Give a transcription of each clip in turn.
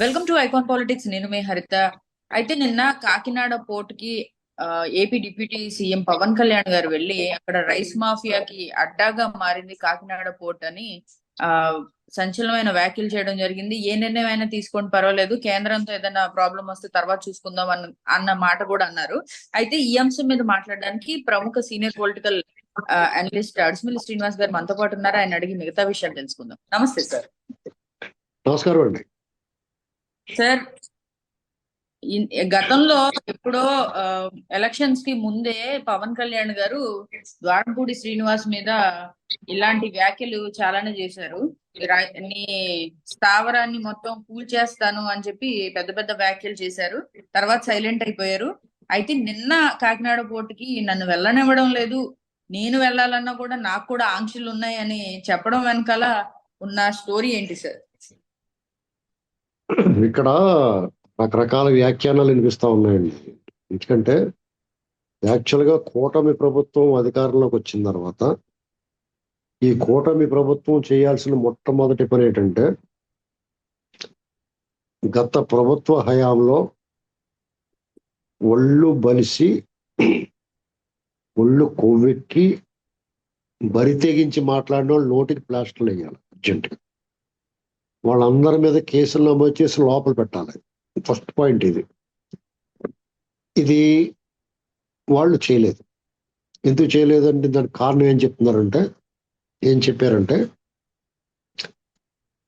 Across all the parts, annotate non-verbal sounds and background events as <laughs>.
Welcome to icon politics. నేను మే హరిత. అయితే నిన్న Kakinada పోర్ట్కి AP deputy CM Pawan Kalyan గారు వెళ్ళి అక్కడ రైస్ మాఫియాకి అడ్డాగా మారింది కాకినాడ పోర్ట్ అని ఆ సంచలనమైన వ్యాఖ్యలు చేయడం జరిగింది. ఏ నిర్ణయం అయినా తీసుకోండి పర్వాలేదు. కేంద్రంతో ఏదైనా ప్రాబ్లం వస్తే తర్వాత చూసుకుందాం అన్న అన్న మాట కూడా అన్నారు. అయితే ఈ అంశం మీద మాట్లాడడానికి ప్రముఖ సీనియర్ పొలిటికల్ అనలిస్ట్ అడ్స్మిల్ శ్రీనివాస్ గారు మనతో పాటు ఉన్నారు. ఆయన అడిగి మిగతా విషయాలు తెలుసుకుందాం. నమస్తే సార్. నమస్కారం అండి. సార్ గతంలో ఎప్పుడో ఎలక్షన్స్కి ముందే పవన్ కళ్యాణ్ గారు ద్వారంపూడి శ్రీనివాస్ మీద ఇలాంటి వ్యాఖ్యలు చాలానే చేశారు. నీ స్థావరాన్ని మొత్తం కూల్చేస్తాను అని చెప్పి పెద్ద పెద్ద వ్యాఖ్యలు చేశారు. తర్వాత సైలెంట్ అయిపోయారు. అయితే నిన్న కాకినాడ పోర్టుకి నన్ను వెళ్ళనివ్వడం లేదు. నేను వెళ్ళాలన్నా కూడా నాకు కూడా ఆంక్షలు ఉన్నాయని చెప్పడం వెనకాల ఉన్న స్టోరీ ఏంటి సార్? ఇక్కడ రకరకాల వ్యాఖ్యానాలు వినిపిస్తా ఉన్నాయండి. ఎందుకంటే యాక్చువల్గా కూటమి ప్రభుత్వం అధికారంలోకి వచ్చిన తర్వాత ఈ కూటమి ప్రభుత్వం చేయాల్సిన మొట్టమొదటి పని ఏంటంటే గత ప్రభుత్వ హయాంలో ఒళ్ళు బలిసి ఒళ్ళు కొవ్వెక్కి బరి తెగించి మాట్లాడిన వాళ్ళు నోటికి ప్లాస్టర్లు వేయాలి అర్జెంటుగా. వాళ్ళందరి మీద కేసులు నమోదు చేసి లోపల పెట్టాలి. ఫస్ట్ పాయింట్ ఇది. ఇది వాళ్ళు చేయలేదు. ఎందుకు చేయలేదంటే దానికి కారణం ఏం చెప్తున్నారంటే ఏం చెప్పారంటే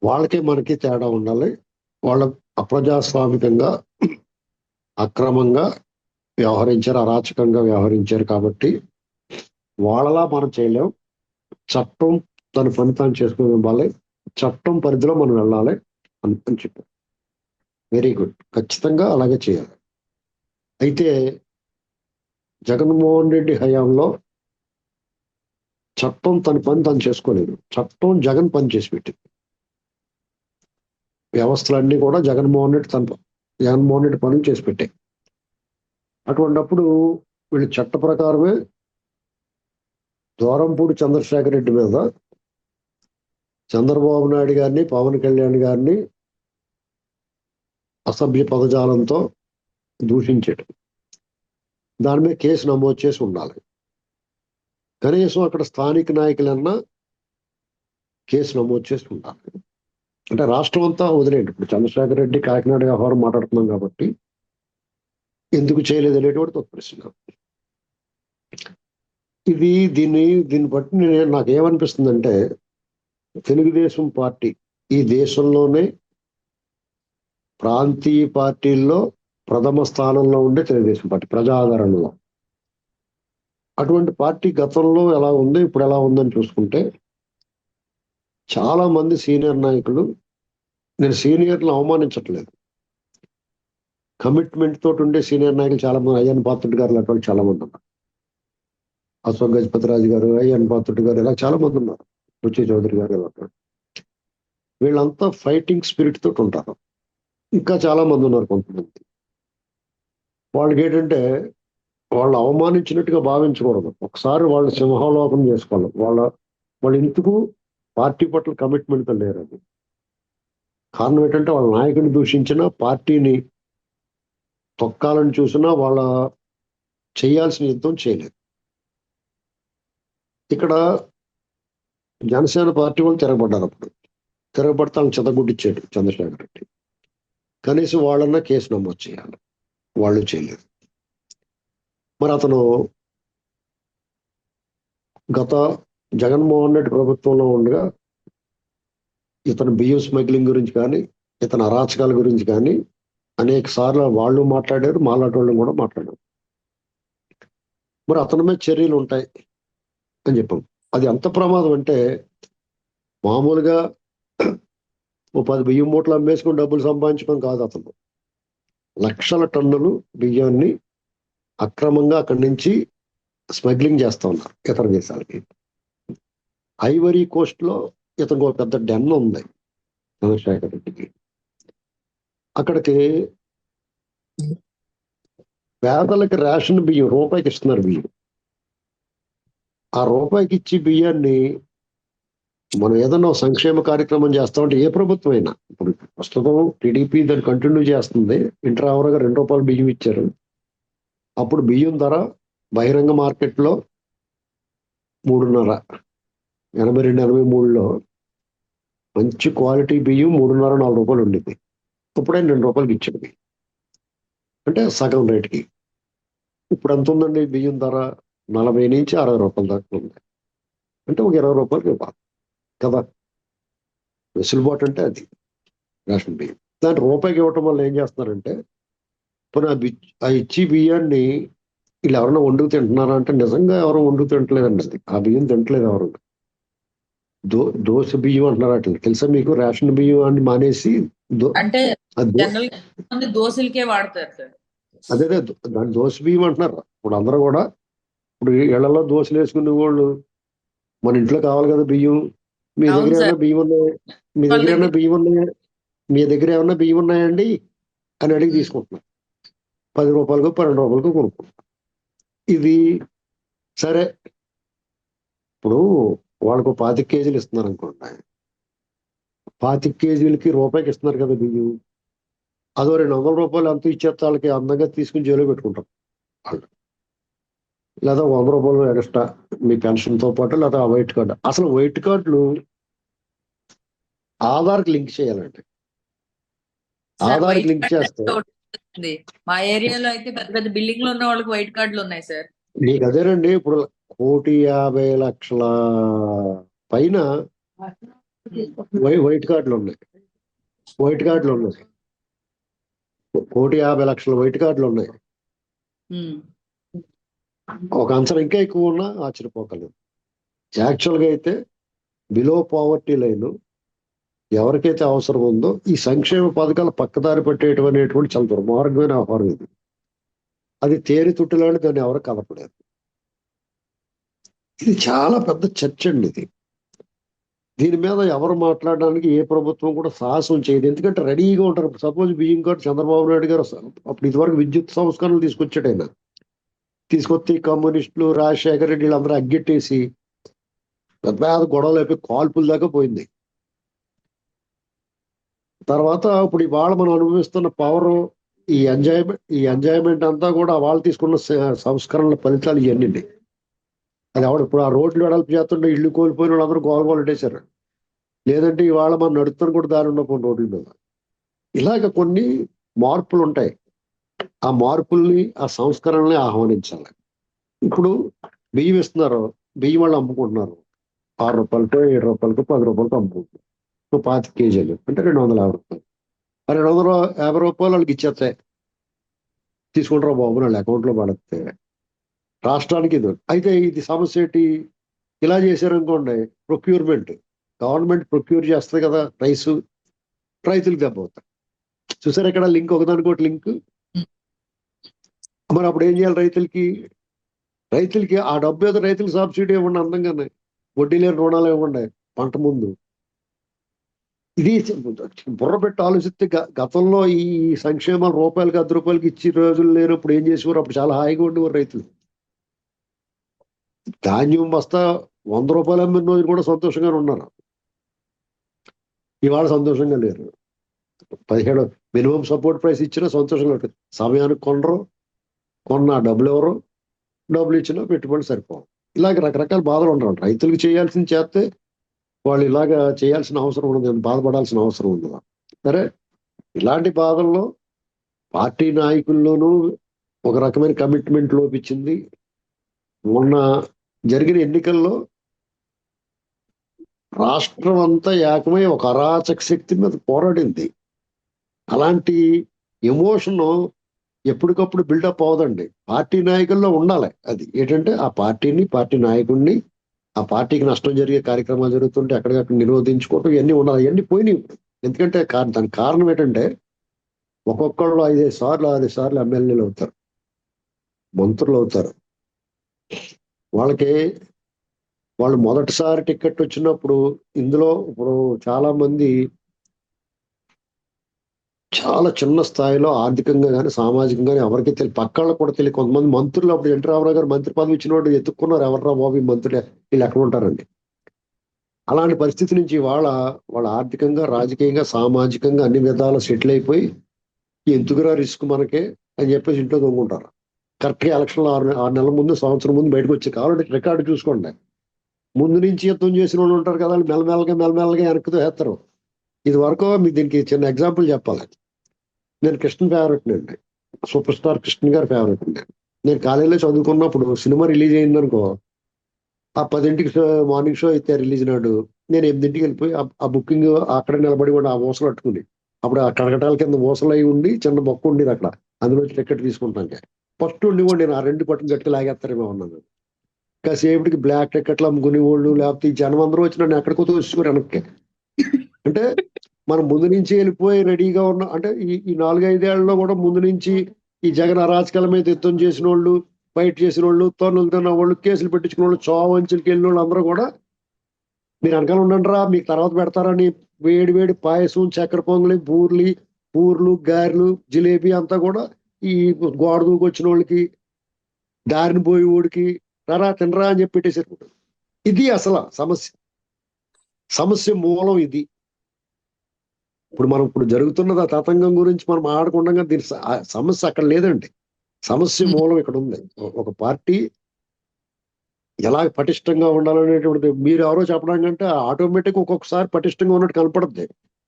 వాళ్ళకి మనకి తేడా ఉండాలి. వాళ్ళ అప్రజాస్వామికంగా అక్రమంగా వ్యవహరించారు అరాచకంగా వ్యవహరించారు కాబట్టి వాళ్ళలా మనం చేయలేం. చట్టం తన పని తాను చేసుకుని ఇవ్వాలి చట్టం పరిధిలో మనం వెళ్ళాలి అని అని చెప్పారు. వెరీ గుడ్ ఖచ్చితంగా అలాగే చేయాలి. అయితే జగన్మోహన్ రెడ్డి హయాంలో చట్టం తన పని తను చేసుకోలేదు. చట్టం జగన్ పని చేసి పెట్టింది. వ్యవస్థలన్నీ కూడా జగన్మోహన్ రెడ్డి తన జగన్మోహన్ రెడ్డి పని చేసి పెట్టాయి. అటువంటప్పుడు వీళ్ళు చట్ట ప్రకారమే ద్వారంపూడి చంద్రశేఖర్ రెడ్డి మీద చంద్రబాబు నాయుడు గారిని పవన్ కళ్యాణ్ గారిని అసభ్య పదజాలంతో దూషించాడు. దాని మీద కేసు నమోదు చేసి ఉండాలి. కనీసం అక్కడ స్థానిక నాయకులన్నా కేసు నమోదు చేసి ఉండాలి. అంటే రాష్ట్రం అంతా వదిలేండి ఇప్పుడు చంద్రశేఖర్ రెడ్డి కాకినాడ వ్యవహారం మాట్లాడుతున్నాం కాబట్టి ఎందుకు చేయలేదు అనేటువంటి ఒక ప్రశ్న ఇది దీన్ని దీన్ని బట్టి నేను నాకు ఏమనిపిస్తుందంటే తెలుగుదేశం పార్టీ ఈ దేశంలోనే ప్రాంతీయ పార్టీల్లో ప్రథమ స్థానంలో ఉండే తెలుగుదేశం పార్టీ ప్రజాదరణలో. అటువంటి పార్టీ గతంలో ఎలా ఉంది ఇప్పుడు ఎలా ఉందని చూసుకుంటే చాలా మంది సీనియర్ నాయకులు నేను సీనియర్లు అవమానించట్లేదు. కమిట్మెంట్ తోటి ఉండే సీనియర్ నాయకులు చాలా మంది అయ్యన్ పాత్రుడు గారు లాంటి వాళ్ళు చాలా మంది ఉన్నారు. అశోక్ గజపతిరాజు గారు అయ్యన్ పాత్రుడు గారు ఇలా చాలా మంది ఉన్నారు. రుచి చౌదరి గారు ఇలా వీళ్ళంతా ఫైటింగ్ స్పిరిట్ తోటి ఉంటారు. ఇంకా చాలా మంది ఉన్నారు కొంతమంది. వాళ్ళకి ఏంటంటే వాళ్ళు అవమానించినట్టుగా భావించకూడదు. ఒకసారి వాళ్ళు సింహాలోకం చేసుకోవాలి. వాళ్ళ వాళ్ళు ఎందుకు పార్టీ పట్ల కమిట్మెంట్ లేరు అది? కారణం ఏంటంటే వాళ్ళ నాయకుని దూషించినా పార్టీని తొక్కాలని చూసినా వాళ్ళ చేయాల్సిన యుద్ధం చేయలేదు. ఇక్కడ జనసేన పార్టీ వాళ్ళు తిరగబడ్డారు అప్పుడు. తిరగబడితే వాళ్ళని చెదగుడ్డిచ్చాడు చంద్రశేఖర్ రెడ్డి. కనీసం వాళ్ళన్నా కేసు నమోదు చేయాలి. వాళ్ళు చేయలేదు. మరి అతను గత జగన్మోహన్ రెడ్డి ప్రభుత్వంలో ఉండగా ఇతను బియ్యం స్మగ్లింగ్ గురించి కానీ ఇతని అరాచకాల గురించి కానీ అనేక సార్లు వాళ్ళు మాట్లాడారు మాలాంటి వాళ్ళు కూడా మాట్లాడారు. మరి అతని మీద చర్యలు ఉంటాయి అని చెప్పాం. అది ఎంత ప్రమాదం అంటే మామూలుగా ఓ పది బియ్యం మూటలు అమ్మేసుకుని డబ్బులు సంపాదించడం కాదు అతను. లక్షల టన్నులు బియ్యాన్ని అక్రమంగా అక్కడి నుంచి స్మగ్లింగ్ చేస్తా ఉన్నారు ఇతర దేశాలకి. ఐవరీ కోస్ట్లో ఇతనికి ఒక పెద్ద డెన్ ఉంది చంద్రశేఖర్ రెడ్డికి. అక్కడికి పేదలకి రేషన్ బియ్యం రూపాయికి ఇస్తున్నారు బియ్యం. ఆ రూపాయికి ఇచ్చి బియ్యాన్ని మనం ఏదన్నా సంక్షేమ కార్యక్రమం చేస్తామంటే ఏ ప్రభుత్వం అయినా ఇప్పుడు ప్రస్తుతం టీడీపీ దాన్ని కంటిన్యూ చేస్తుంది. ఇంటర్ ఓవర్గా రెండు రూపాయలు బియ్యం ఇచ్చారు. అప్పుడు బియ్యం ధర బహిరంగ మార్కెట్లో మూడున్నర. ఎనభై రెండు ఎనభై మూడులో మంచి క్వాలిటీ బియ్యం మూడున్నర నాలుగు రూపాయలు ఉండింది ఇప్పుడే రెండు రూపాయలకి ఇచ్చింది అంటే సగం రేట్కి. ఇప్పుడు ఎంత ఉందండి బియ్యం ధర? నలభై నుంచి అరవై రూపాయల దాకా ఉంది. అంటే ఒక ఇరవై రూపాయలకి ఇవ్వాలి కదా? వెసులుబాటు అంటే అది రేషన్ బియ్యం. దాని రూపాయికి ఇవ్వటం వల్ల ఏం చేస్తున్నారంటే ఇప్పుడు ఆ బి ఆ ఇచ్చి బియ్యాన్ని వీళ్ళు ఎవరైనా వండుకు తింటున్నారా అంటే నిజంగా ఎవరు వండుకు తింటలేదండి అది. ఆ బియ్యం తింటలేదు ఎవరు. దో దోశ బియ్యం అంటున్నారు అట్లా. తెలుసా మీకు? రేషన్ బియ్యం అని మానేసి అంటే దోశలకే వాడతారు అదే అదే దో- దాన్ని దోశ బియ్యం అంటున్నారు. ఇప్పుడు అందరూ కూడా ఇప్పుడు ఇళ్ళలో దోశలు వేసుకునే వాళ్ళు మన ఇంట్లో కావాలి కదా బియ్యం. మీ దగ్గర. ఏమైనా బియ్యం ఉన్నాయా? మీ దగ్గర ఏమైనా బియ్యం ఉన్నాయా? మీ దగ్గర ఏమైనా బియ్యం ఉన్నాయండి? అని అడిగి తీసుకుంటున్నారు పది రూపాయలకు పన్నెండు రూపాయలకు కొనుక్కుంటున్నారు ఇది సరే. ఇప్పుడు వాళ్ళకు పాతిక కేజీలు ఇస్తున్నారు అనుకోండి పాతిక కేజీలకి రూపాయికి ఇస్తున్నారు కదా బియ్యం. అదో రెండు వందల రూపాయలు అంత ఇచ్చేస్తే వాళ్ళకి అందంగా తీసుకుని జైలు పెట్టుకుంటారు వాళ్ళు. లేదా వంద రూపాయలు ఎక్స్ట్రా మీ పెన్షన్తో పాటు లేదా ఆ వైట్ కార్డు. అసలు వైట్ కార్డులు ఆధార్కి లింక్ చేయాలండి. ఆధార్కి వైట్ లింక్ చేస్తే. మా ఏరియాలో అయితే పెద్ద పెద్ద బిల్డింగ్లో ఉన్న వాళ్ళకి వైట్ కార్డులు ఉన్నాయి సార్. నీకు అదేనండి ఇప్పుడు కోటి యాభై లక్షల పైన వై వైట్ కార్డులు ఉన్నాయి. వైట్ కార్డులు ఉన్నాయి. కోటి యాభై లక్షల వైట్ కార్డులు ఉన్నాయి. ఒక అంచనా ఇంకా ఎక్కువ ఉన్నా ఆశ్చర్యపోకలేదు. యాక్చువల్గా అయితే బిలో పావర్టీ లైన్ ఎవరికైతే అవసరం ఉందో ఈ సంక్షేమ పథకాలు పక్కదారి పెట్టేయటం అనేటువంటి చాలా దుర్మార్గమైన వ్యవహారం ఇది. అది తేరి తుట్టులాంటి దాన్ని ఎవరు కలపలేదు ఇది చాలా పెద్ద చర్చ అండి ఇది. దీని మీద ఎవరు మాట్లాడడానికి ఏ ప్రభుత్వం కూడా సాహసం చేయదు. ఎందుకంటే రెడీగా ఉంటారు. సపోజ్ బియ్యం కార్డు చంద్రబాబు నాయుడు గారు అప్పుడు ఇదివరకు విద్యుత్ సంస్కరణలు తీసుకొచ్చాడు ఆయన. తీసుకొచ్చి కమ్యూనిస్టులు రాజశేఖర రెడ్డి వీళ్ళందరూ అగ్గెట్టేసి పెద్ద పెద్ద గొడవలు అయిపోయి కాల్పుల దాకా పోయింది. తర్వాత ఇప్పుడు ఇవాళ మనం అనుభవిస్తున్న పవర్ ఈ ఎంజాయ్మెంట్ ఈ ఎంజాయ్మెంట్ అంతా కూడా వాళ్ళు తీసుకున్న సంస్కరణల ఫలితాలు ఇవన్నీ అది ఆవిడ ఇప్పుడు ఆ రోడ్లు వెడల్పు చేస్తుంటే ఇల్లు కోల్పోయిన వాళ్ళందరూ గోలగోలటేశారు లేదంటే ఇవాళ మనం నడుపుతాను కూడా దారి ఉన్నప్పుడు రోడ్ల మీద. ఇలాగ కొన్ని మార్పులు ఉంటాయి. ఆ మార్పుల్ని ఆ సంస్కరణని ఆహ్వానించాలి. ఇప్పుడు బియ్యం ఇస్తున్నారు బియ్యం వాళ్ళు అమ్ముకుంటున్నారు. ఆరు రూపాయలతో ఏడు రూపాయలతో పది రూపాయలతో అమ్ముకుంటున్నారు. సో పాతి కేజీలు. అంటే రెండు వందల యాభై రూపాయలు. ఆ రెండు వందల యాభై రూపాయలు వాళ్ళకి ఇచ్చేస్తాయి తీసుకుంటారు బాబు వాళ్ళ అకౌంట్లో పడితే రాష్ట్రానికి ఇది. అయితే ఇది సమస్య ఏంటి? ఇలా చేశారనుకోండి ప్రొక్యూర్మెంట్. గవర్నమెంట్ ప్రొక్యూర్ చేస్తుంది కదా రైసు. రైతులకు దెబ్బ అవుతాయి. చూసారు ఇక్కడ లింక్? ఒకదానికోటి లింక్. మరి అప్పుడు ఏం చేయాలి రైతులకి? రైతులకి ఆ డబ్బు ఏదో రైతులకు సబ్సిడీ ఇవ్వండి అందంగానే. వడ్డీ లేని రుణాలు ఇవ్వండి పంట ముందు. ఇది బుర్ర పెట్టి ఆలోచిస్తే గ- గతంలో ఈ సంక్షేమాలు రూపాయలకి అర్ధ రూపాయలకి ఇచ్చి రోజులు లేనప్పుడు ఏం చేసేవారు? అప్పుడు చాలా హాయిగా ఉండేవారు రైతులు. ధాన్యం బస్తా వంద రూపాయలు అమ్మిన రోజులు కూడా సంతోషంగానే ఉన్నారు. ఇవాళ సంతోషంగా లేరు. పదిహేడు మినిమం సపోర్ట్ ప్రైస్ ఇచ్చినా సంతోషంగా ఉంటుంది. సమయానికి కొనరు. కొన్న డబ్బులు ఎవరు? డబ్బులు ఇచ్చినా పెట్టుబడి సరిపోవు ఇలాగ రకరకాల బాధలు ఉండరు రైతులకు చేయాల్సింది చేస్తే వాళ్ళు ఇలాగ చేయాల్సిన అవసరం ఉండదు. బాధపడాల్సిన అవసరం ఉంది సరే ఇలాంటి బాధల్లో పార్టీ నాయకుల్లోనూ ఒక రకమైన కమిట్మెంట్ లోపించింది మొన్న జరిగిన ఎన్నికల్లో రాష్ట్రం అంతా ఏకమై ఒక అరాచక శక్తి మీద పోరాడింది. అలాంటి ఎమోషన్ ఎప్పటికప్పుడు బిల్డప్ అవ్వదండి. పార్టీ నాయకుల్లో ఉండాలి అది. ఏంటంటే ఆ పార్టీని పార్టీ నాయకుడిని ఆ పార్టీకి నష్టం జరిగే కార్యక్రమాలు జరుగుతుంటే అక్కడికక్కడ నిరోధించుకోవటం ఇవన్నీ ఉండాలి. ఇవన్నీ పోయినాయి. ఇప్పుడు. ఎందుకంటే దానికి కారణం ఏంటంటే ఒక్కొక్కళ్ళు ఐదైదు సార్లు ఆరు సార్లు ఎమ్మెల్యేలు అవుతారు. మంత్రులు అవుతారు. వాళ్ళకి వాళ్ళు మొదటిసారి టికెట్ వచ్చినప్పుడు ఇందులో ఇప్పుడు చాలా మంది చాలా చిన్న స్థాయిలో ఆర్థికంగా కానీ సామాజికంగా కానీ ఎవరికి తెలియదు పక్కళ్ళకు కూడా తెలియదు. కొంతమంది మంత్రులు అప్పుడు ఎన్టీ రామారావు గారు మంత్రి పదవి ఇచ్చిన వాడు ఎత్తుక్కున్నారు. ఎవర్రా బాబు ఈ మంత్రులు? వీళ్ళు ఎక్కడ ఉంటారండి? అలాంటి పరిస్థితి నుంచి వాళ్ళ వాళ్ళ ఆర్థికంగా రాజకీయంగా సామాజికంగా అన్ని విధాలు సెటిల్ అయిపోయి ఎందుకురా రిస్క్ మనకే అని చెప్పేసి ఇంట్లో దొంగుంటారు కరెక్ట్గా ఎలక్షన్లో ఆరు ఆరు నెలల ముందు సంవత్సరం ముందు బయటకు వచ్చి కావాలంటే రికార్డు చూసుకోండి. ముందు నుంచి యుద్ధం చేసిన వాళ్ళు ఉంటారు కదా మెల్లమెల్లగా మెల్లమెల్లగా వెనక్కి వేస్తారు ఇది వరకు మీకు దీనికి చిన్న ఎగ్జాంపుల్ చెప్పాలి. నేను కృష్ణ ఫేవరెట్ అండి సూపర్ స్టార్ కృష్ణ గారి ఫేవరెట్ అండి నేను కాలేజీలో చదువుకున్నప్పుడు సినిమా రిలీజ్ అయిందనుకో ఆ పదింటికి మార్నింగ్ షో అయితే రిలీజ్ నాడు నేను ఎనిమిదింటికి వెళ్ళిపోయి ఆ- బుకింగ్ అక్కడ నిలబడి కూడా ఆ మోసలు పట్టుకుని అప్పుడు ఆ కడకటాల కింద మోసలు అయి ఉండి చిన్న మొక్క ఉండేది అక్కడ. అందులో టికెట్ తీసుకుంటాను ఫస్ట్ ఉండి కూడా నేను ఆ రెండు పట్టుకు గట్టి లాగేస్తారేమో ఉన్నాను కాసేపటికి బ్లాక్ టికెట్లు అమ్ముకునే వాళ్ళు లేకపోతే ఈ జనం అందరూ వచ్చి నన్ను ఎక్కడికో తోసుకోరు వెనక్కి. అంటే మనం ముందు నుంచి వెళ్ళిపోయి రెడీగా ఉన్న అంటే ఈ ఈ నాలుగైదేళ్ళలో కూడా ముందు నుంచి ఈ జగన్ అరాచకాల మీద యుద్ధం చేసిన వాళ్ళు బయట చేసిన వాళ్ళు తోనులు తిన్న వాళ్ళు కేసులు పెట్టించుకున్న వాళ్ళు చావంచులకి వెళ్ళిన వాళ్ళు అందరూ కూడా మీరు వెనకాల ఉండండిరా మీకు తర్వాత పెడతారని వేడి వేడి పాయసం చక్కెర పొంగలి బూర్లి బూర్లు గారెలు జిలేబీ అంతా కూడా ఈ గోడ దూకొచ్చిన వాళ్ళకి దారిని పోయి ఊడికి రారా తినరా అని చెప్పి పెట్టేసారు ఇది అసలు సమస్య. సమస్య మూలం ఇది. ఇప్పుడు మనం ఇప్పుడు జరుగుతున్నది ఆ తతంగం గురించి మనం ఆడకుండా దీని సమస్య అక్కడ లేదండి. సమస్య మూలం ఇక్కడ ఉంది. ఒక పార్టీ ఎలా పటిష్టంగా ఉండాలనేటువంటిది మీరు ఎవరో చెప్పడం కంటే ఆటోమేటిక్ ఒక్కొక్కసారి పటిష్టంగా ఉన్నట్టు కనపడుద్ది.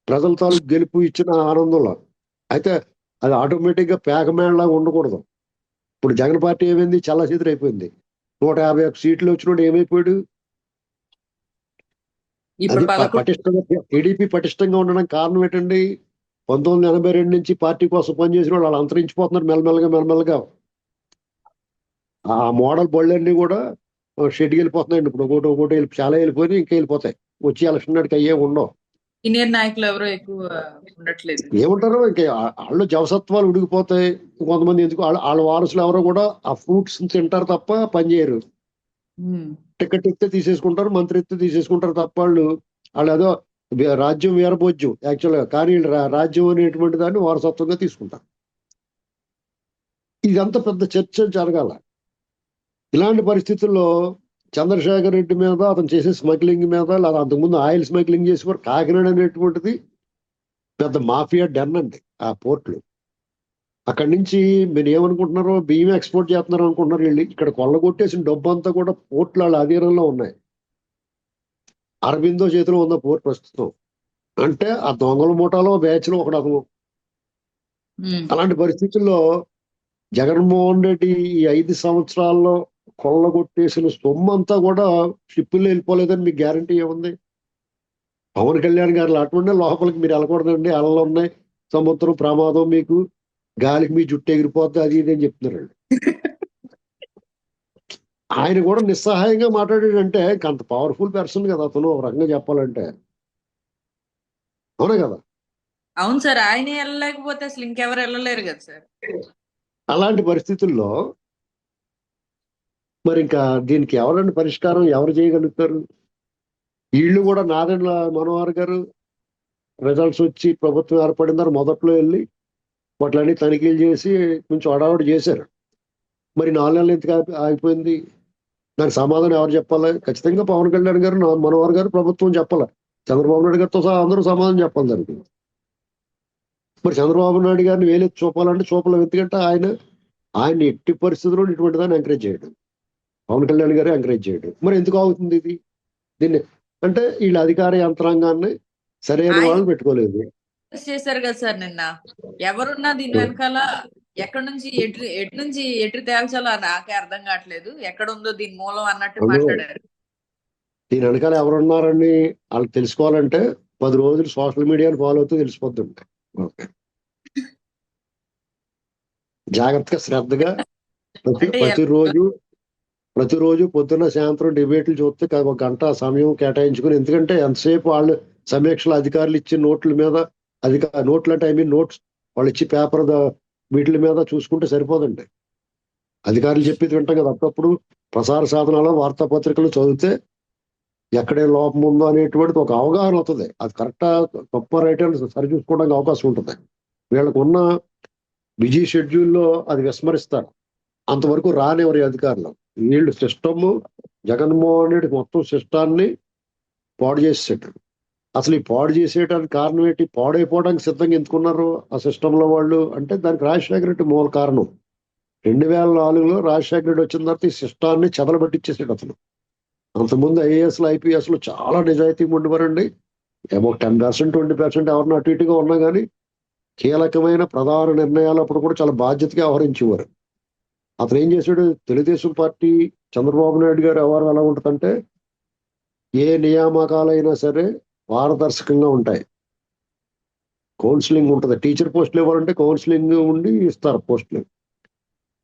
ప్రజల తాలూకు గెలుపు ఇచ్చిన ఆనందంలో. అయితే అది ఆటోమేటిక్గా పేకమేళలాగా ఉండకూడదు. ఇప్పుడు జగన్ పార్టీ ఏమైంది? చాలా అయిపోయింది. నూట యాభై ఒక్క సీట్లు వచ్చినోడు ఏమైపోయాడు? ఇప్పుడు పటిష్టంగా టీడీపీ పటిష్టంగా ఉండడానికి కారణం ఏంటండి? పంతొమ్మిది వందల ఎనభై రెండు నుంచి పార్టీ కోసం పనిచేసిన వాళ్ళు వాళ్ళు అంతరించిపోతున్నారు మెల్లమెల్లగా మెల్లమెల్లగా. ఆ మోడల్ బళ్ళన్నీ కూడా షెడ్కి వెళ్ళిపోతున్నాయండి. ఇప్పుడు ఒకటి ఒకటి వెళ్ళి చాలా వెళ్ళిపోయి ఇంకా వెళ్ళిపోతాయి. వచ్చి ఎలక్షన్ నాటికి అయ్యే ఉండవు. సీనియర్ నాయకులు ఎవరో ఎక్కువ ఉండట్లేదు. ఏమంటారు? ఇంకా వాళ్ళు జవసత్వాలు ఉడికిపోతాయి. కొంతమంది ఎందుకు వాళ్ళ వాళ్ళ వారసులు ఎవరో కూడా ఆ ఫ్రూట్స్ తింటారు తప్ప పని చేయరు. ఉమ్. Hmm. టికెట్ ఇస్తే తీసేసుకుంటారు మంత్రి ఇస్తే తీసేసుకుంటారు తప్ప వాళ్ళు వాళ్ళు ఏదో రాజ్యం వీరభోజ్యం యాక్చువల్గా కానీ రా- రాజ్యం అనేటువంటి దాన్ని వారసత్వంగా తీసుకుంటారు. ఇదంతా పెద్ద చర్చ జరగాల. ఇలాంటి పరిస్థితుల్లో చంద్రశేఖర్ రెడ్డి మీద అతను చేసే స్మగ్లింగ్ మీద లేదా అంతకుముందు ఆయిల్ స్మగ్లింగ్ చేసేవారు కాకినాడ అనేటువంటిది పెద్ద మాఫియా డెన్ అండి ఆ పోర్ట్లు. అక్కడి నుంచి మీరు ఏమనుకుంటున్నారో బియ్యం ఎక్స్పోర్ట్ చేస్తున్నారు అనుకుంటున్నారు వీళ్ళు. ఇక్కడ కొల్లగొట్టేసిన డబ్బు అంతా కూడా పోర్ట్ల అధీనంలో ఉన్నాయి. అరబిందో చేతిలో ఉన్న పోర్ట్ ప్రస్తుతం. అంటే ఆ దొంగల మూటాలో బ్యాచ్లో ఒకడు అతను. అలాంటి పరిస్థితుల్లో జగన్మోహన్ రెడ్డి ఈ ఐదు సంవత్సరాల్లో కొల్లగొట్టేసిన సొమ్ము అంతా కూడా షిప్పుల్లో వెళ్ళిపోలేదని మీకు గ్యారంటీ ఏముంది? పవన్ కళ్యాణ్ గారు అటువంటి లోపలికి మీరు వెళ్ళకూడదండి. అలలు ఉన్నాయి. సముద్రం ప్రమాదం మీకు. గాలికి మీ జుట్టు ఎగిరిపోద్ది అది ఇది అని చెప్తున్నారండి ఆయన కూడా నిస్సహాయంగా మాట్లాడాడంటే అంత పవర్ఫుల్ పర్సన్ కదా అతను ఒక రకంగా చెప్పాలంటే. అవునా కదా? అవును సార్ ఆయన వెళ్ళలేకపోతే అసలు ఇంకెవరు వెళ్ళలేరు కదా సార్. అలాంటి పరిస్థితుల్లో మరి ఇంకా దీనికి ఎవరండి పరిష్కారం? ఎవరు చేయగలుగుతారు? వీళ్ళు కూడా నారాయణ మనోహర్ గారు రిజల్ట్స్ వచ్చి ప్రభుత్వం ఏర్పడిన మొదట్లో వెళ్ళి వాటిలన్నీ తనిఖీలు చేసి కొంచెం హడావుడి చేశారు. మరి నాలుగు నెలలు ఎందుకు ఆగి- ఆగిపోయింది? దానికి సమాధానం ఎవరు చెప్పాలి? ఖచ్చితంగా పవన్ కళ్యాణ్ గారు మనోహర్ గారు ప్రభుత్వం చెప్పాలి. చంద్రబాబు నాయుడు గారితో సహా అందరూ సమాధానం చెప్పాలి దానికి. మరి చంద్రబాబు నాయుడు గారిని వేలెత్తి చూపాలంటే చూపలేం ఎందుకంటే ఆయన ఆయన ఎట్టి పరిస్థితుల్లో ఇటువంటి దాన్ని ఎంకరేజ్ చేయడం. పవన్ కళ్యాణ్ గారే ఎంకరేజ్ చేయడం. మరి ఎందుకు అవుతుంది ఇది? దీన్ని అంటే వీళ్ళ అధికార యంత్రాంగాన్ని సరైన వాళ్ళని పెట్టుకోలేదు. చేశారు కదా సార్ నిన్న. ఎవరున్నా దీని వెనకాల ఎక్కడి నుంచి ఎటు ఎటు నుంచి ఎటు తేల్చాలో నాకే అర్థం కావట్లేదు. ఎక్కడ ఉందో దీని మూలం అన్నట్టు. మాట్లాడారు. దీని వెనకాల ఎవరున్నారని వాళ్ళకి తెలుసుకోవాలంటే పది రోజులు సోషల్ మీడియాని ఫాలో అవుతూ తెలిసిపోతుంది ఓకే. జాగ్రత్తగా శ్రద్ధగా ప్రతి ప్రతిరోజు ప్రతిరోజు పొద్దున్న సాయంత్రం డిబేట్లు చూస్తే ఒక గంట సమయం కేటాయించుకుని ఎందుకంటే ఎంతసేపు వాళ్ళు సమీక్షల అధికారులు ఇచ్చిన నోట్ల మీద అది నోట్లు అంటే ఐ మీన్ నోట్స్ వాళ్ళు ఇచ్చి పేపర్ వీటి మీద చూసుకుంటే సరిపోదండి. అధికారులు చెప్పేది వింటాం కదా అప్పుడప్పుడు ప్రసార సాధనాలు వార్తాపత్రికలు చదివితే ఎక్కడే లోపం ఉందో అనేటువంటిది ఒక అవగాహన అవుతుంది అది కరెక్టా తప్ప రైట్ అని సరి చూసుకోవడానికి అవకాశం ఉంటుంది. వీళ్ళకు ఉన్న బిజీ షెడ్యూల్లో అది విస్మరిస్తారు. అంతవరకు రానివ్వరు అధికారులు. వీళ్ళు సిస్టమ్ జగన్మోహన్ రెడ్డి మొత్తం సిస్టాన్ని పాడు చేసేసాడు. అసలు ఈ పాడు చేసేయడానికి కారణం ఏంటి? పాడైపోవడానికి సిద్ధంగా ఎందుకున్నారు? ఆ సిస్టంలో వాళ్ళు అంటే దానికి రాజశేఖర రెడ్డి మూల కారణం. రెండు వేల నాలుగులో రాజశేఖర రెడ్డి వచ్చిన తర్వాత ఈ సిస్టాన్ని చెదలబట్టించేసాడు అతను. అంతకుముందు ఐఏఎస్లు ఐపీఎస్లు చాలా నిజాయితీగా ఉండేవారండి. ఏమో టెన్ పర్సెంట్ ట్వంటీ పర్సెంట్ ఎవరిని అటు ఇటుగా ఉన్నా కానీ కీలకమైన ప్రధాన నిర్ణయాలు అప్పుడు కూడా చాలా బాధ్యతగా వ్యవహరించేవారు. అతను ఏం చేశాడు? తెలుగుదేశం పార్టీ చంద్రబాబు నాయుడు గారు వ్యవహారం ఎలా ఉంటుందంటే ఏ నియామకాలైనా సరే పారదర్శకంగా ఉంటాయి. కౌన్సిలింగ్ ఉంటుంది. టీచర్ పోస్టులు ఇవ్వాలంటే కౌన్సిలింగ్ ఉండి ఇస్తారు పోస్టులు.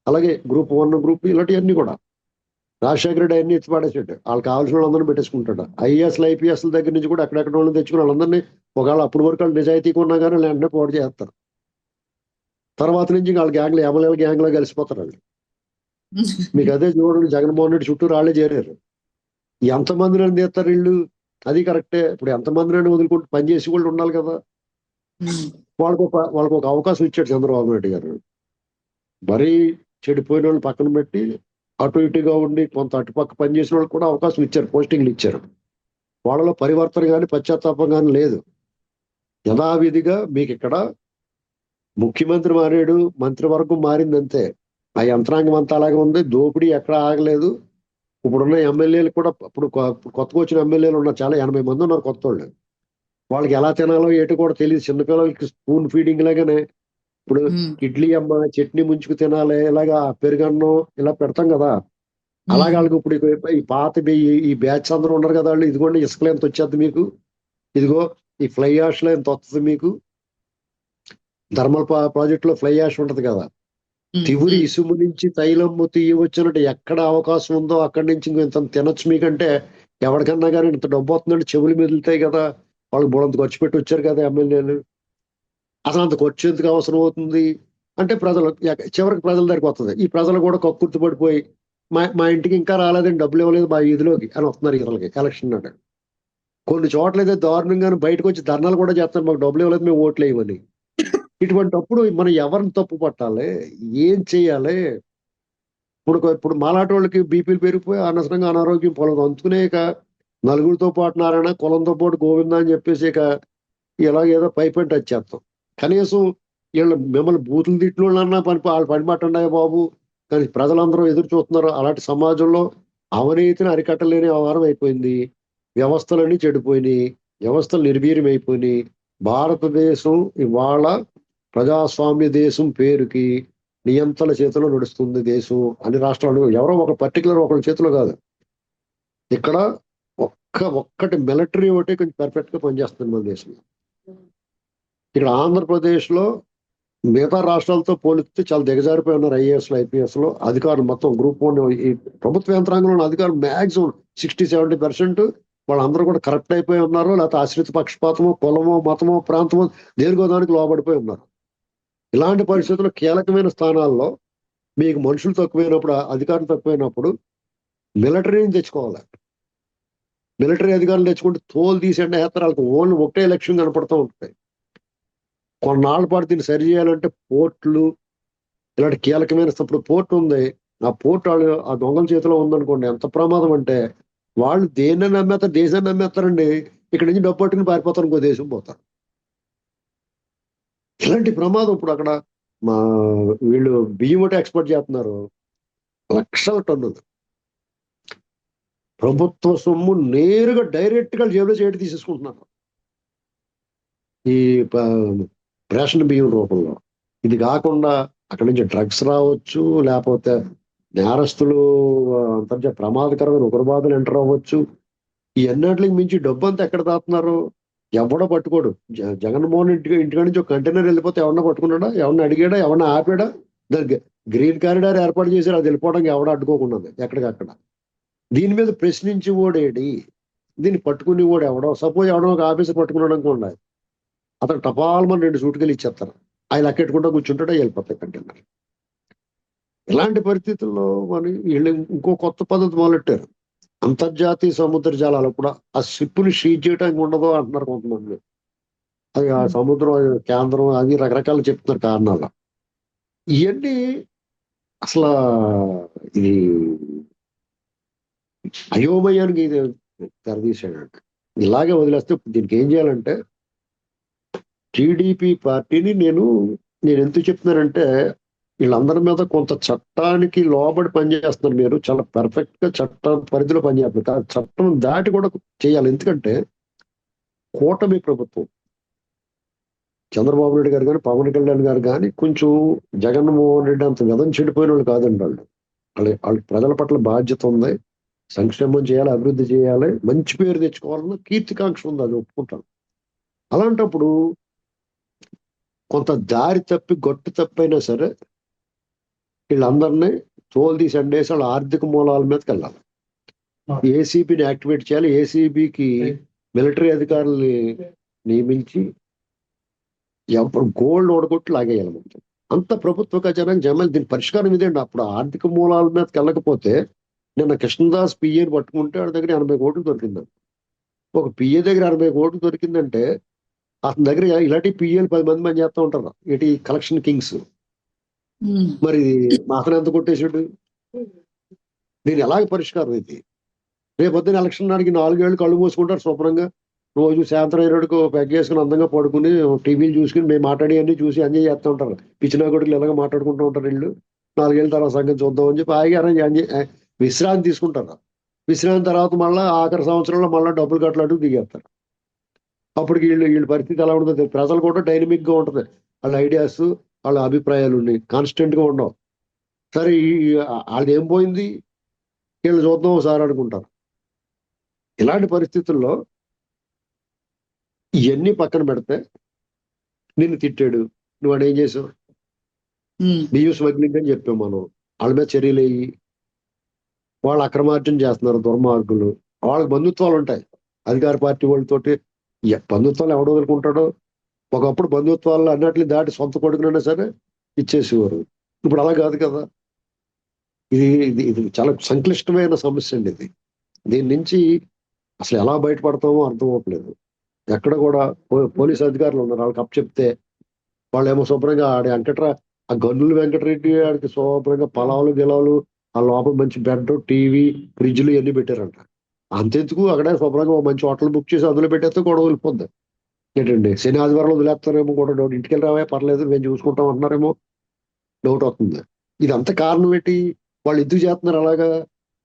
అలాగే గ్రూప్ వన్ గ్రూప్ ఇలాంటివన్నీ కూడా. రాజశేఖర రెడ్డి అన్ని ఎత్తి పడేసాడు వాళ్ళకి కావాల్సిన వాళ్ళందరినీ పెట్టేసుకుంటాడు. ఐఏఎస్లు ఐపీఎస్ల దగ్గర నుంచి కూడా అక్కడెక్కడ వాళ్ళని తెచ్చుకుని వాళ్ళందరినీ ఒకవేళ అప్పుడు వరకు వాళ్ళు నిజాయితీగా ఉన్నా కానీ వెంటనే పోటీ చేస్తారు. తర్వాత నుంచి వాళ్ళ గ్యాంగ్లు ఎమ్మెల్యేల గ్యాంగ్లో కలిసిపోతారు వాళ్ళు. <laughs> మీకు అదే చూడండి జగన్మోహన్ రెడ్డి చుట్టూ రాళ్ళే చేరారు. ఎంతమంది నన్ను తీస్తారు వీళ్ళు? అది కరెక్టే. ఇప్పుడు ఎంతమంది నన్ను వదులుకుంటూ పనిచేసి వాళ్ళు ఉండాలి కదా. వాళ్ళకు ఒక వాళ్ళకు ఒక అవకాశం ఇచ్చాడు చంద్రబాబు నాయుడు గారు. మరీ చెడిపోయిన వాళ్ళు పక్కన పెట్టి అటు ఇటుగా ఉండి కొంత అటుపక్క పనిచేసిన వాళ్ళకి కూడా అవకాశం ఇచ్చారు పోస్టింగ్లు ఇచ్చారు. వాళ్ళలో పరివర్తన కానీ పశ్చాత్తాపం కానీ లేదు. యథావిధిగా మీకు ఇక్కడ ముఖ్యమంత్రి మారాడు మంత్రివర్గం మారింది అంతే ఆ యంత్రాంగం అంతా అలాగే ఉంది. దోపిడీ ఎక్కడ ఆగలేదు. ఇప్పుడున్న ఎమ్మెల్యేలు కూడా ఇప్పుడు కొత్తగా వచ్చిన ఎమ్మెల్యేలు ఉన్నారు చాలా ఎనభై మంది ఉన్నారు కొత్త వాళ్ళు వాళ్ళకి ఎలా తినాలో ఏటి కూడా తెలియదు చిన్నపిల్లలకి స్పూన్ ఫీడింగ్ లాగానే. ఇప్పుడు ఇడ్లీ అమ్మ చట్నీ ముంచుకు తినాలి ఇలాగా పెరుగన్నం ఇలా పెడతాం కదా. అలాగే వాళ్ళకి ఇప్పుడు ఈ- పాత ఈ- బ్యాచ్ అందరూ ఉన్నారు కదా వాళ్ళు. ఇదిగోండి ఇసుకలో ఎంత వచ్చేది మీకు. ఇదిగో ఈ ఫ్లై యాష్లో ఎంత వస్తుంది మీకు. థర్మల్ ప్రాజెక్ట్లో ఫ్లై యాష్ ఉంటది కదా. తివురి ఇసుము నుంచి తైలమ్ము తీయవచ్చినట్టు ఎక్కడ అవకాశం ఉందో అక్కడి నుంచి ఇంత తినొచ్చు మీకంటే. ఎవరికన్నా కానీ ఇంత డబ్బు వస్తుందంటే చెవులు మెదులుతాయి కదా. వాళ్ళకి బోడంత ఖర్చు పెట్టి వచ్చారు కదా ఎమ్మెల్యేలు. అసలు అంత ఖర్చు ఎందుకు అవసరం అవుతుంది? అంటే ప్రజలు చివరికి ప్రజల దగ్గరికి వస్తుంది. ఈ ప్రజలు కూడా కక్కుర్తి పడిపోయి మా మా ఇంటికి ఇంకా రాలేదండి డబ్బులు ఇవ్వలేదు మా వీధిలోకి అని వస్తున్నారు వీళ్ళకి ఎలక్షన్ నాడు కొన్ని చోట్ల అయితే దారుణంగానే బయటకు వచ్చి ధర్నాలు కూడా చేస్తారు మాకు డబ్బులు ఇవ్వలేదు మేము ఓట్లు వేయమని. ఇటువంటి అప్పుడు మనం ఎవరిని తప్పు పట్టాలి? ఏం చేయాలి? ఇప్పుడు ఇప్పుడు మాలాటి వాళ్ళకి బీపీలు పెరిగిపోయి అనవసరంగా అనారోగ్యం పొలం అందుకునే ఇక నలుగురితో పాటు నారాయణ కులంతో పాటు గోవింద అని చెప్పేసి ఇక ఇలాగేదో పైపంట టచ్ కనీసం వీళ్ళు మిమ్మల్ని బూతులు తిట్టినోళ్ళన్నా పని వాళ్ళు పని పట్టండి బాబు. కానీ ప్రజలందరూ ఎదురు చూస్తున్నారు. అలాంటి సమాజంలో అవినీతిని అరికట్టలేని వ్యవహారం అయిపోయింది. వ్యవస్థలన్నీ చెడిపోయినాయి. వ్యవస్థలు నిర్వీర్యం అయిపోయినాయి భారతదేశం ఇవాళ ప్రజాస్వామ్య దేశం పేరుకి నియంత్రణ చేతిలో నడుస్తుంది దేశం అన్ని రాష్ట్రాలు ఎవరో ఒక పర్టికులర్ ఒకరి చేతిలో కాదు. ఇక్కడ ఒక్క ఒక్కటి మిలిటరీ ఒకటి కొంచెం పర్ఫెక్ట్గా పనిచేస్తుంది మన దేశంలో. ఇక్కడ ఆంధ్రప్రదేశ్లో మిగతా రాష్ట్రాలతో పోలిస్తే చాలా దిగజారిపోయి ఉన్నారు ఐఏఎస్ ఐపీఎస్లు అధికారులు మొత్తం గ్రూప్ వన్ ఈ ప్రభుత్వ యంత్రాంగంలో ఉన్న అధికారులు మాక్సిమం సిక్స్టీ సెవెంటీ పర్సెంట్ వాళ్ళందరూ కూడా కరెక్ట్ అయిపోయి ఉన్నారు లేకపోతే ఆశ్రిత పక్షపాతమో కులమో మతమో ప్రాంతమో దేనికో దానికి లోబడిపోయి ఉన్నారు. ఇలాంటి పరిస్థితుల్లో కీలకమైన స్థానాల్లో మీకు మనుషులు తక్కువైనప్పుడు అధికారులు తక్కువైనప్పుడు మిలిటరీని తెచ్చుకోవాలి. మిలిటరీ అధికారులు తెచ్చుకుంటే తోలు తీసేయండి వేస్తారు ఓన్లీ ఒకటే లక్ష్యం కనపడుతూ ఉంటాయి. కొన్నాళ్ళ పాటు దీన్ని సరి చేయాలంటే పోర్ట్లు ఇలాంటి కీలకమైన ఇప్పుడు పోర్ట్ ఉంది. ఆ పోర్ట్ వాళ్ళు ఆ దొంగల చేతిలో ఉందనుకోండి ఎంత ప్రమాదం అంటే వాళ్ళు దేన్ని నమ్మేస్తారు దేశాన్ని నమ్మేస్తారండి ఇక్కడ నుంచి డబ్బు పట్టుకుని పారిపోతారు ఇంకో దేశం పోతారు. ఇలాంటి ప్రమాదం ఇప్పుడు అక్కడ మా వీళ్ళు బియ్యం ఒకటి ఎక్స్పోర్ట్ చేస్తున్నారు. లక్షల టన్నులు. ప్రభుత్వ సొమ్ము నేరుగా డైరెక్ట్గా జేబులో చేయడం తీసేసుకుంటున్నారు. ఈ రేషన్ బియ్యం రూపంలో. ఇది కాకుండా అక్కడి నుంచి డ్రగ్స్ రావచ్చు లేకపోతే నేరస్తులు అంతర్జాత ప్రమాదకరమైన ఉగ్రవాదులు ఎంటర్ అవ్వచ్చు. ఈ ఎన్నట్లకి మించి డబ్బు అంతా ఎక్కడ దాతున్నారు? ఎవడో పట్టుకోడు. జగన్మోహన్ ఇంటి ఇంటికాడ నుంచి ఒక కంటైనర్ వెళ్ళిపోతే ఎవరన్నా పట్టుకున్నాడా? ఎవరన్నా అడిగాడా? ఎవరన్నా ఆపాడా? దానికి గ్రీన్ కారిడార్ ఏర్పాటు చేశారు. అది వెళ్ళిపోవడానికి ఎవడ అడ్డుకోకుండా ఎక్కడికక్కడ దీని మీద ప్రశ్నించి ఓడేడి దీన్ని పట్టుకుని ఓడి ఎవడో? సపోజ్ ఎవడో ఒక ఆఫీసర్ పట్టుకున్నాడు అనుకోండి. అతను టపాల్ మన రెండు సూటుకెళ్ళి ఇచ్చేస్తారు. ఆయన అక్కెట్టుకుంటా కూర్చుంటాడు వెళ్ళిపోతాయి కంటైనర్ ఇలాంటి పరిస్థితుల్లో మరి వీళ్ళు ఇంకో కొత్త పద్ధతి మొదలెట్టారు. అంతర్జాతీయ సముద్ర జలాలు కూడా ఆ షిప్ని షీట్ చేయడానికి ఉండదు అంటున్నారు కొంతమంది. అది ఆ సముద్రం కేంద్రం అది రకరకాలు చెప్తున్నారు కారణాలు. ఇవన్నీ అసలు ఇది అయోమయానికి ఇది తెరదీశాడంట. ఇలాగే వదిలేస్తే దీనికి ఏం చేయాలంటే టీడీపీ పార్టీని నేను నేను ఎందుకు చెప్తున్నానంటే వీళ్ళందరి మీద కొంత చట్టానికి లోబడి పనిచేస్తున్నారు మీరు. చాలా పర్ఫెక్ట్గా చట్టం పరిధిలో పనిచేస్తున్నారు. కానీ చట్టం దాటి కూడా చేయాలి. ఎందుకంటే కూటమి ప్రభుత్వం చంద్రబాబు నాయుడు గారు కానీ పవన్ కళ్యాణ్ గారు కానీ కొంచెం జగన్మోహన్ రెడ్డి అంత విధం చెడిపోయిన వాళ్ళు కాదండి వాళ్ళు. వాళ్ళ వాళ్ళకి ప్రజల పట్ల బాధ్యత ఉంది. సంక్షేమం చేయాలి అభివృద్ధి చేయాలి. మంచి పేరు తెచ్చుకోవాలన్న కీర్తికాంక్ష ఉంది. అది ఒప్పుకుంటాను అలాంటప్పుడు కొంత దారి తప్పి గొట్టు తప్పైనా సరే వీళ్ళందరినీ తోలు తీసి అండేసి వాళ్ళ ఆర్థిక మూలాల మీదకి వెళ్ళాలి. ఏసీబీని యాక్టివేట్ చేయాలి. ఏసీబీకి మిలిటరీ అధికారుల్ని నియమించి ఎవరు గోల్డ్ ఓడగొట్టి లాగేయాలి మొత్తం అంత ప్రభుత్వ ఖజానాకి జమాలి దీని పరిష్కారం ఇదేండి అప్పుడు ఆర్థిక మూలాల మీదకి వెళ్ళకపోతే నిన్న కృష్ణదాస్ పిఏని పట్టుకుంటే వాడి దగ్గర ఎనభై కోట్లు దొరికిందండి ఒక పిఏ దగ్గర ఎనభై కోట్లు దొరికిందంటే అతని దగ్గర ఇలాంటి పిఏలు పది మంది పని చేస్తూ ఉంటారు. ఇటు కలెక్షన్ కింగ్స్. మరి అతను ఎంత కొట్టేశాడు? దీని ఎలాగ పరిష్కారం ఇది? రేపొద్దున ఎలక్షన్ నాటికి నాలుగేళ్ళు కళ్ళు మూసుకుంటారు శుభ్రంగా. రోజు సాయంత్రం ఇరడుకు పెగ్గేసుకుని అందంగా పడుకుని టీవీలు చూసుకుని మేము మాట్లాడి అన్ని చూసి ఎంజాయ్ చేస్తూ ఉంటారు. పిచ్చిన కొడుకులు ఎలాగ మాట్లాడుకుంటూ ఉంటారు వీళ్ళు. నాలుగేళ్ళ తర్వాత సంగతి చూద్దామని చెప్పి హాయిగా విశ్రాంతి తీసుకుంటారు. విశ్రాంతి తర్వాత మళ్ళీ ఆఖరి సంవత్సరంలో మళ్ళీ డబ్బులు కట్టలాడు దిగేస్తారు. అప్పటికి వీళ్ళు వీళ్ళ పరిస్థితి ఎలా ఉంటుంది ప్రజలు కూడా డైనమిక్గా ఉంటుంది. వాళ్ళ ఐడియాస్ వాళ్ళ అభిప్రాయాలు ఉన్నాయి. కాన్స్టెంట్గా ఉండవు సరే ఈ వాళ్ళది ఏం పోయింది? వీళ్ళు చూద్దాం ఒకసారి అనుకుంటారు. ఇలాంటి పరిస్థితుల్లో ఇవన్నీ పక్కన పెడితే నిన్ను తిట్టాడు. నువ్వు వాడు ఏం చేసావు బియ్యం స్మగ్లింగ్ అని చెప్పాం మనం. వాళ్ళ మీద చర్యలు అయ్యి వాళ్ళు అక్రమార్జన చేస్తున్నారు దుర్మార్గులు. వాళ్ళకి బంధుత్వాలు ఉంటాయి. అధికార పార్టీ వాళ్ళతోటి బంధుత్వాలు ఎవడు వదులుకుంటాడో ఒకప్పుడు బంధుత్వాలు అన్నట్లు దాటి సొంత కొడుకునైనా సరే ఇచ్చేసేవారు. ఇప్పుడు అలా కాదు కదా. ఇది ఇది ఇది చాలా సంక్లిష్టమైన సమస్య అండి ఇది. దీని నుంచి అసలు ఎలా బయటపడతామో అర్థం అవ్వట్లేదు. ఎక్కడ కూడా పో- పోలీస్ అధికారులు ఉన్నారు. వాళ్ళకి అప్ చెప్తే వాళ్ళు ఏమో శుభ్రంగా ఆడి వెంకట్రా ఆ గన్నులు వెంకటరెడ్డి ఆడికి శుభ్రంగా పొలాలు గిలాలు ఆ లోపల మంచి బెడ్ టీవీ ఫ్రిడ్జ్లు ఇవన్నీ పెట్టారంట. అంతెందుకు? అక్కడే శుభ్రంగా మంచి హోటల్ బుక్ చేసి అందులో పెట్టేస్తే గొడవ వెళ్ళిపోద్ది ఏంటండి? శని ఆదివారం వదిలేస్తారేమో కూడా డౌట్ ఇంటికి వెళ్ళి పర్లేదు మేము చూసుకుంటాం అంటున్నారేమో డౌట్ వస్తుంది. ఇదంతా కారణం ఏంటి? వాళ్ళు ఎందుకు చేస్తున్నారు అలాగా?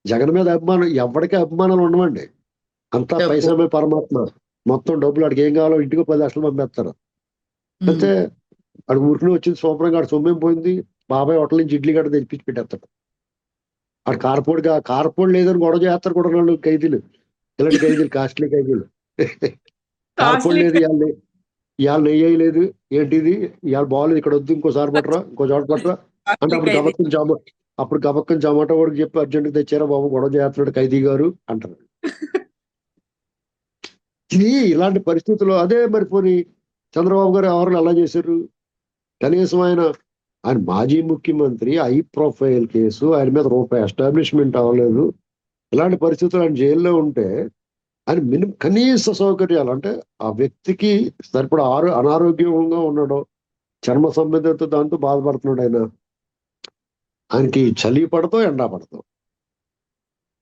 జగన్ మీద అభిమానం ఎవరికి అభిమానాలు ఉండవండి. అంతా. పైసమే పరమాత్మ. మొత్తం డబ్బులు అడిగి ఏం కావాలో ఇంటికి పది లక్షలు పంపేస్తారు. అయితే అక్కడ ఊరికి వచ్చింది శుభ్రంగా ఆడు సొమ్మేం పోయింది. బాబాయ్ హోటల్ నుంచి ఇడ్లీ గడ్డ తెప్పించి పెట్టేస్తాడు. ఆడు కార్పోడ్గా కార్పోడ్ లేదని గొడవ చేస్తారు కూడా వాళ్ళు ఖైదీలు. ఇలాంటి ఖైదీలు కాస్ట్లీ ఖైదీలు. లేదు. ఇవాళ ఇవాళ నెయ్యి లేదు. ఏంటిది? ఇవాళ బాగాలేదు ఇక్కడ వద్దు ఇంకోసారి పట్టరా ఇంకో చోట పట్టరా. అంటే అప్పుడు. గబక్కని జమ అప్పుడు గబక్కని జమాటో వాడికి చెప్పి అర్జెంట్ తెచ్చారా బాబు? గొడవ చేస్తున్నాడు ఖైదీ గారు అంటారు. ఇది ఇలాంటి పరిస్థితుల్లో అదే మరి పోనీ చంద్రబాబు గారు ఎవరు అలా చేశారు? కనీసం ఆయన ఆయన మాజీ ముఖ్యమంత్రి హై ప్రొఫైల్ కేసు ఆయన మీద రూపాయి ఎస్టాబ్లిష్మెంట్ అవ్వలేదు. ఇలాంటి పరిస్థితులు ఆయన జైల్లో ఉంటే అని మినిమం కనీస సౌకర్యాలు అంటే ఆ వ్యక్తికి సరిపడా ఆరో అనారోగ్యంగా ఉన్నాడు చర్మ సంబంధిత దాంతో బాధపడుతున్నాడు ఆయన ఆయనకి చలి పడతో ఎండా పడతాం.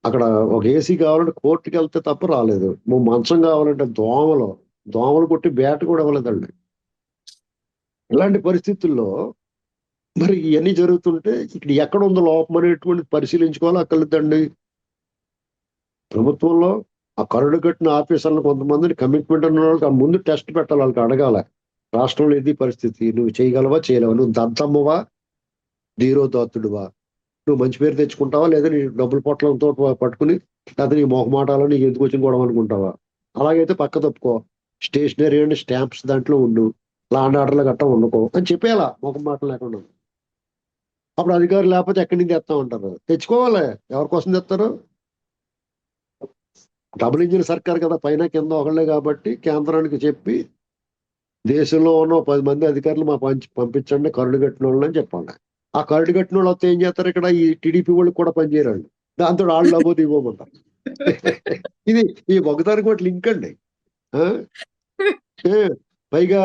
అక్కడ ఒక ఏసీ కావాలంటే కోర్టుకి వెళ్తే తప్ప రాలేదు. ఓ మంచం కావాలంటే దోమలు దోమలు కొట్టి బ్యాట్ కూడా ఇవ్వలేదండి. ఇలాంటి పరిస్థితుల్లో మరి ఇవన్నీ జరుగుతుంటే ఇక్కడ ఎక్కడ ఉందో లోపం అనేటువంటి పరిశీలించుకోవాలి అక్కర్లేదండి. ప్రభుత్వంలో ఆ కరుడు కట్టిన ఆఫీసర్లు కొంతమందిని కమిట్మెంట్ ఉన్న వాళ్ళకి ఆ ముందు టెస్ట్ పెట్టాలి వాళ్ళకి అడగాల. రాష్ట్రంలో ఇది పరిస్థితి నువ్వు చేయగలవా చేయలేవా? నువ్వు దద్దమ్మవా? ధీరోదాత్తుడువా నువ్వు మంచి పేరు తెచ్చుకుంటావా? లేదా నీ డబ్బుల పొట్లంతో పట్టుకుని లేదా నీ మొహమాటాలో నీకు ఎందుకు వచ్చిన గొడవ అనుకుంటావా? అలాగైతే పక్క తప్పుకో. స్టేషనరీ అండ్ స్టాంప్స్ దాంట్లో ఉండు. లాండ్ ఆర్డర్లు గట్టా వండుకో అని చెప్పేలా ముఖం మాటలు లేకుండా. అప్పుడు అధికారులు లేకపోతే ఎక్కడి నుంచి తెస్తా ఉంటారు తెచ్చుకోవాలి. ఎవరి కోసం తెస్తారు? డబుల్ ఇంజిన్ సర్కార్ కదా పైన కింద ఒకళ్ళే కాబట్టి కేంద్రానికి చెప్పి దేశంలో ఉన్న పది మంది అధికారులు మా పంచి పంపించండి కరుడు కట్టిన వాళ్ళని అని చెప్పండి ఆ కరుడు కట్టిన వాళ్ళు వస్తే ఏం చేస్తారు ఇక్కడ? ఈ టీడీపీ వాళ్ళకి కూడా పనిచేయరండి. దాంతో వాళ్ళు డబ్బు ఇవ్వమంటారు. <laughs> ఇది ఈ ఒకదానికి ఒకటి లింక్ అండి. <laughs> పైగా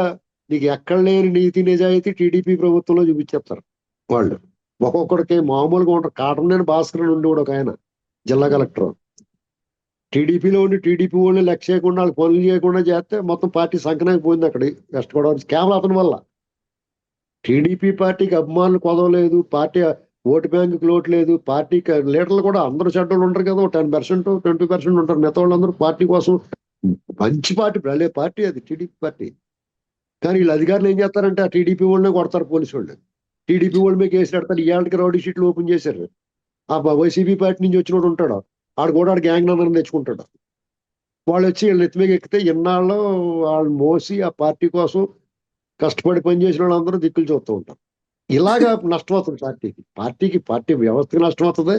నీకు ఎక్కడ లేని నీతి నిజాయితీ టీడీపీ ప్రభుత్వంలో చూపించేస్తారు వాళ్ళు. ఒక్కొక్కడికి మామూలుగా ఉంటారు. కాటమనేని భాస్కర్ నుండి కూడా ఒక ఆయన జిల్లా కలెక్టర్. టీడీపీలో ఉండి టీడీపీ వాళ్ళు లెక్క చేయకుండా వాళ్ళు పనులు చేయకుండా చేస్తే మొత్తం పార్టీ సంకనానికి పోయింది అక్కడ వెస్ట్ గోదావరి కేవలం అతని వల్ల. టీడీపీ పార్టీకి అభిమానులు కొదవలేదు పార్టీ ఓటు బ్యాంకుకి లోటు లేదు పార్టీ లీడర్లు కూడా అందరూ చెడ్డలు ఉంటారు కదా టెన్ పర్సెంట్ ట్వంటీ పర్సెంట్ ఉంటారు మిగతా వాళ్ళందరూ పార్టీ కోసం. మంచి పార్టీ భలే పార్టీ అది టీడీపీ పార్టీ. కానీ వీళ్ళు అధికారులు ఏం చేస్తారంటే ఆ టీడీపీ వాళ్ళనే కొడతారు పోలీసు వాళ్ళు. టీడీపీ వాళ్ళు మీకు కేసు పెడతారు ఇవాళకి రౌడీ షీట్లు ఓపెన్ చేశారు. ఆ వైసీపీ పార్టీ నుంచి వచ్చినోడు ఉంటాడు. ఆడు కూడా ఆడు గ్యాంగ్ నందరం తెచ్చుకుంటాడు. వాళ్ళు వచ్చి వీళ్ళు ఎత్తి మీద ఎక్కితే ఇన్నాళ్ళు వాళ్ళు మోసి ఆ పార్టీ కోసం కష్టపడి పనిచేసిన వాళ్ళందరూ దిక్కులు చూస్తూ ఉంటారు. ఇలాగా <laughs> నష్టం అవుతుంది పార్టీకి. పార్టీకి పార్టీ వ్యవస్థకి నష్టం అవుతుంది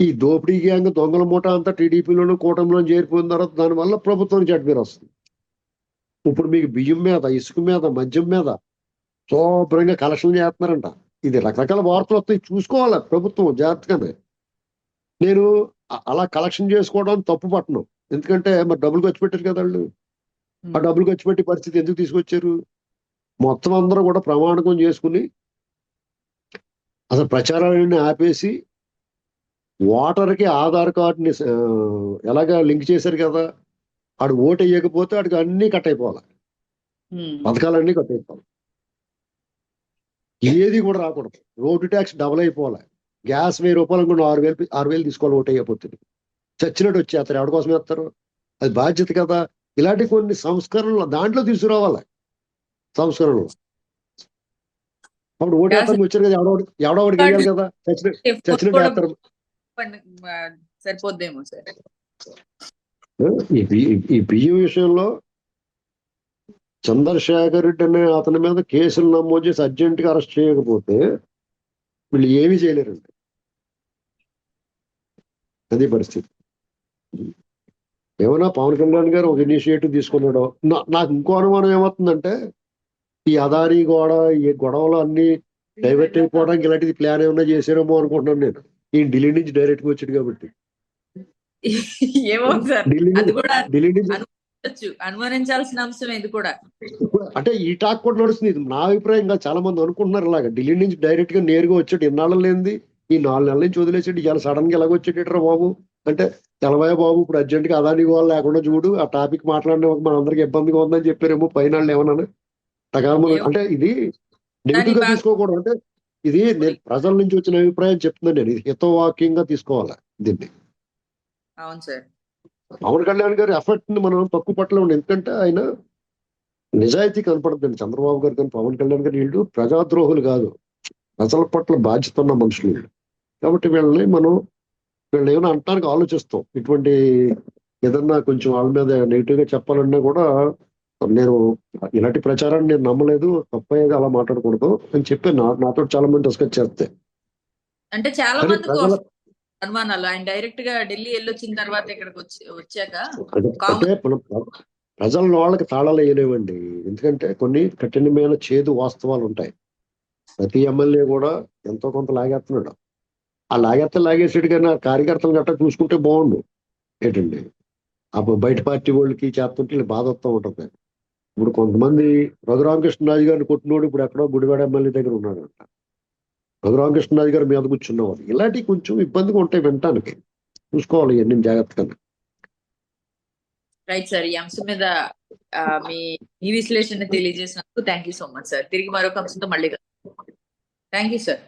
ఈ దోపిడీ గ్యాంగ్ దొంగల మూట అంతా టీడీపీలోను కూటమిలో చేరిపోయిన తర్వాత దానివల్ల ప్రభుత్వానికి చెడ్డ పేరు వస్తుంది. ఇప్పుడు మీకు బియ్యం మీద ఇసుక మీద మద్యం మీద శుభ్రంగా కలెక్షన్ చేస్తున్నారంట. ఇది రకరకాల వార్తలు వస్తాయి. చూసుకోవాలి ప్రభుత్వం జాగ్రత్తగానే. నేను అలా కలెక్షన్ చేసుకోవడం తప్పు పట్టను. ఎందుకంటే మరి డబ్బులు ఖర్చు పెట్టారు కదా వాళ్ళు. ఆ డబ్బులు ఖర్చు పెట్టి పరిస్థితి ఎందుకు తీసుకొచ్చారు? మొత్తం అందరూ కూడా ప్రమాణకం చేసుకుని అసలు ప్రచారాలన్నీ ఆపేసి ఓటర్కి ఆధార్ కార్డుని ఎలాగా లింక్ చేశారు కదా ఆడు ఓటు వేయకపోతే ఆడికి అన్ని కట్ అయిపోవాలి. పథకాలన్నీ కట్ అయిపోవాలి. ఏది కూడా రాకూడదు. రోడ్డు ట్యాక్స్ డబుల్ అయిపోవాలి. గ్యాస్ వెయ్యి రూపాయలు అనుకున్న ఆరు వేలు ఆరు వేలు తీసుకోవాలి ఓటు వేయకపోతే చచ్చినట్టు వచ్చేస్తారు ఎవరి కోసం వేస్తారు? అది బాధ్యత కదా. ఇలాంటి కొన్ని సంస్కరణలు దాంట్లో తీసుకురావాలి. సంస్కరణలు. అప్పుడు ఓటు వేస్తానికి వచ్చారు కదా ఎవడో ఎవడో ఒకటి వేయాలి కదా. చచ్చిన చచ్చినట్టు కూడా వేస్తారు ఆ, సరిపోద్దేమో సార్ ఈ బియ్యం విషయంలో చంద్రశేఖర్ రెడ్డి అనే అతని మీద కేసులు నమోదు చేసి అర్జెంట్గా అరెస్ట్ చేయకపోతే వీళ్ళు ఏమీ చేయలేరండి. అది పరిస్థితి. ఏమైనా పవన్ కళ్యాణ్ గారు ఒక ఇనిషియేటివ్ తీసుకున్నాడో? నాకు ఇంకో అనుమానం ఏమవుతుందంటే ఈ అదాని గోడ ఈ గొడవలు అన్ని డైవర్ట్ అయిపోవడానికి ఇలాంటిది ప్లాన్ ఏమైనా చేశారేమో అనుకుంటున్నాను నేను. ఈ ఢిల్లీ నుంచి డైరెక్ట్గా వచ్చాడు కాబట్టి. ఢిల్లీ నుంచి. అనుమానించాల్సిన అంశం ఇది కూడా. అంటే ఈ టాక్ కూడా నడుస్తుంది. నా అభిప్రాయం చాలా మంది అనుకుంటున్నారు ఇలాగా. ఢిల్లీ నుంచి డైరెక్ట్గా నేరుగా వచ్చాడు. ఇన్నాళ్ళు లేనిది ఈ నాలుగు నెలల నుంచి వదిలేసాడు. ఇలా సడన్గా ఎలాగ వచ్చేటట్రా బాబు? అంటే తెలవయ్య బాబు ఇప్పుడు అర్జెంట్గా అదాని వాళ్ళు లేకుండా చూడు ఆ టాపిక్ మాట్లాడిన మనందరికి ఇబ్బందిగా ఉందని చెప్పారేమో పైన ఏమన్నా టకారములు అంటే ఇది నెగిటివ్గా తీసుకోకూడదు. అంటే ఇది నేను ప్రజల నుంచి వచ్చిన అభిప్రాయం చెప్తున్నాను నేను. ఇది హితవాక్యంగా తీసుకోవాలి దీన్ని. అవును సార్. పవన్ కళ్యాణ్ గారి ఎఫర్ట్ని మనం తక్కువ పట్టలేము ఎందుకంటే ఆయన నిజాయితీ కనపడుతుంది చంద్రబాబు గారు కానీ పవన్ కళ్యాణ్ గారు వీళ్ళు ప్రజాద్రోహులు కాదు. ప్రజల పట్ల బాధ్యత ఉన్న మనుషులు కాబట్టి వీళ్ళని మనం వీళ్ళని ఏమైనా అంటానికి ఆలోచిస్తాం. ఇటువంటి ఏదన్నా కొంచెం వాళ్ళ మీద నెగిటివ్గా చెప్పాలన్నా కూడా నేను ఇలాంటి ప్రచారాన్ని నేను నమ్మలేదు. తప్పయ్యేది అలా మాట్లాడకూడదు అని చెప్పి నాతో చాలా మంది డిస్కస్ చేస్తే. అంటే చాలా వస్తాయి అనుమానాలు. ఆయన డైరెక్ట్గా ఢిల్లీ వెళ్ళొచ్చిన తర్వాత ఇక్కడికి వచ్చి వచ్చాక ప్రజల వాళ్ళకి తాళాలు వేయలేవండి. ఎందుకంటే కొన్ని కఠినమైన చేదు వాస్తవాలు ఉంటాయి. ప్రతి ఎమ్మెల్యే కూడా ఎంతో కొంత లాగేస్తున్నాడు. ఆ లాగేస్తే లాగేసాడు కానీ ఆ కార్యకర్తలు గట్టా చూసుకుంటే బాగుండు. ఏంటండి? అప్పుడు బయట పార్టీ వాళ్ళకి చేస్తుంటే బాధ వస్తూ ఉంటుంది. ఇప్పుడు కొంతమంది రఘురామకృష్ణరాజు గారిని కొట్టినోడు ఇప్పుడు ఎక్కడో గుడివాడ ఎమ్మెల్యే దగ్గర ఉన్నాడంట. రఘురామకృష్ణరాజు గారు మీద కూర్చున్నవారు. ఇలాంటివి కొంచెం ఇబ్బందిగా ఉంటాయి వినటానికి. చూసుకోవాలి ఇవన్నీ జాగ్రత్తగా రైట్ సార్ ఈ అంశం మీద మీ మీ విశ్లేషణ తెలియజేసినందుకు thank you so much sir తిరిగి మరొక అంశంతో మళ్ళీ థ్యాంక్ యూ సార్